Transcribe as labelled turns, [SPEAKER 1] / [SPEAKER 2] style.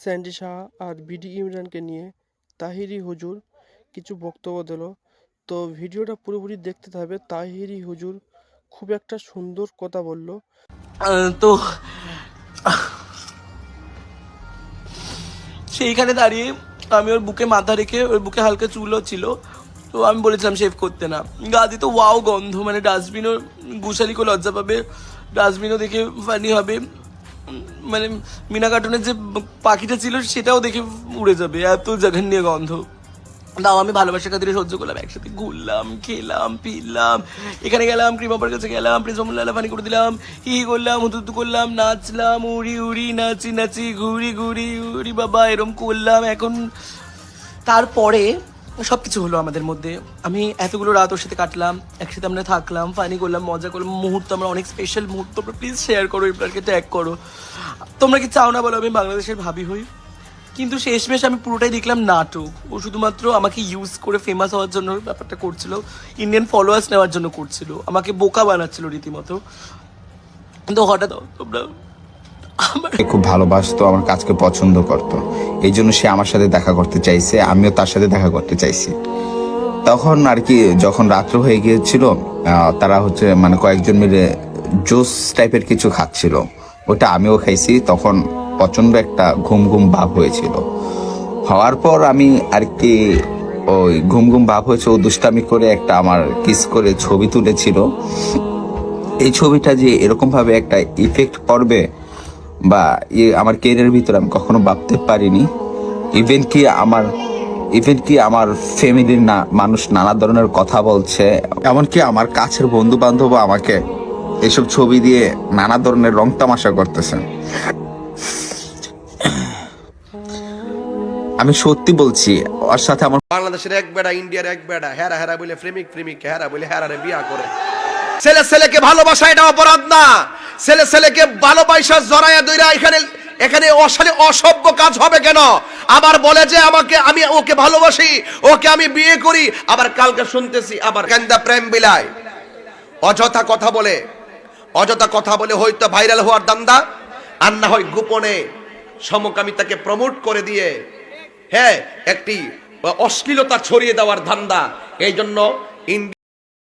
[SPEAKER 1] Sandy Saha আর BD ইমরানকে নিয়ে তাহিরি হুজুর কিছু বক্তব্য দিল। তো ভিডিওটা পুরোপুরি দেখতে থাকবে। তাহিরি হুজুর খুব একটা সুন্দর কথা বলল।
[SPEAKER 2] তো সেইখানে দাঁড়িয়ে আমি ওর বুকে মাথা রেখে, ওর বুকে হালকা চুলও ছিল। তো আমি বলেছিলাম শেভ করতে না। গা দিয়ে তো ওয়াও গন্ধ মানে ডাস্টবিনও, গুশালিকেও লজ্জা পাবে। ডাস্টবিনও দেখে ফানি হবে। মানে মিনা কার্টুনের যে পাখিটা ছিল, সেটাও দেখে উড়ে যাবে। এত জঘন্য গন্ধ। তাও আমি ভালোবাসার খাতিরে সহ্য করলাম। একসাথে ঘুরলাম, খেলাম পিলাম এখানে গেলাম ক্রিমাপার কাছে গেলাম প্রিজমুল্লাহ পানি করে দিলাম। হি করলাম হুতুতু করলাম, নাচলাম, উড়ি উড়ি, নাচি নাচি, ঘুরি ঘুরি, উড়ি, বাবা, এরম করলাম। এখন তারপরে সব কিছু হলো আমাদের মধ্যে। আমি এতগুলো রাত ওর সাথে কাটলাম, একসাথে আমরা থাকলাম ফানি করলাম, মজা করলাম, মুহূর্ত আমরা অনেক স্পেশাল মুহূর্ত, তোমরা প্লিজ শেয়ার করো ইমরানকে ট্যাগ করো। তোমরা কি চাও না বলো, আমি বাংলাদেশের ভাবি হই? কিন্তু শেষমেশ আমি পুরোটাই দেখলাম নাটক। ও শুধুমাত্র আমাকে ইউজ করে ফেমাস হওয়ার জন্য ব্যাপারটা করছিল ইন্ডিয়ান ফলোয়ার্স নেওয়ার জন্য করছিল, আমাকে বোকা বানাচ্ছিল রীতিমতো। কিন্তু হঠাৎ তোমরা
[SPEAKER 3] খুব ভালোবাসতো, আমার কাজকে পছন্দ করত। এই জন্য সে আমার সাথে দেখা করতে চাইছে, আমিও তার সাথে দেখা করতে চাইছি। তখন আর কি যখন রাত্র হয়ে গিয়েছিল তারা হচ্ছে মানে কয়েকজন মিলে জুস টাইপের কিছু খাচ্ছিল। ওটা আমিও খাইছি, তখন প্রচণ্ড একটা ঘুম ঘুম ভাব হয়েছিল। হওয়ার পর আমি আর কি ওই ঘুম ঘুম ভাব হয়েছে, ও দুষ্টামি করে একটা আমার কিস করে ছবি তুলেছিল। এই ছবিটা যে এরকম ভাবে একটা ইফেক্ট পড়বে বা আমার কেরিয়ারের ভিতরে আমি কখনো ভাবতে পারিনি। ইভেন কি আমার ইভেন কি আমার ফ্যামিলির না, মানুষ নানা ধরনের কথা বলছে, এমনকি আমার কাছের বন্ধু বান্ধব আমাকে এসব ছবি দিয়ে নানা ধরনের রং তামাশা করতেছে। আমি সত্যি বলছি, ওর সাথে আমার
[SPEAKER 4] বাংলাদেশের এক বেড়া, ইন্ডিয়ার এক বেড়া, হেরা হেরা বলে প্রেমিক প্রেমিক হেরা বলে হেরারে বিয়া করে। ছেলে ছেলেকে ভালোবাসা, এটা অপরাধ না। ছেলে ছেলেকে ভালোবাসা জড়াইয়া দইরা এখানে এখানে অসালে অসভ্য কাজ হবে কেন? আবার বলে যে আমাকে আমি ওকে ভালোবাসি, ওকে আমি বিয়ে করি। আবার কালকে শুনতেছি, আবার কেন্দা প্রেম বিলায়। অযথা কথা বলে। অযথা কথা বলে হয়তো ভাইরাল হওয়ার দান্দা, আর না হয় গোপনে সমকামিতাকে প্রমোট করে দিয়ে হ্যাঁ একটি অশ্লীলতা ছড়িয়ে দেওয়ার ধান্দা। এই জন্য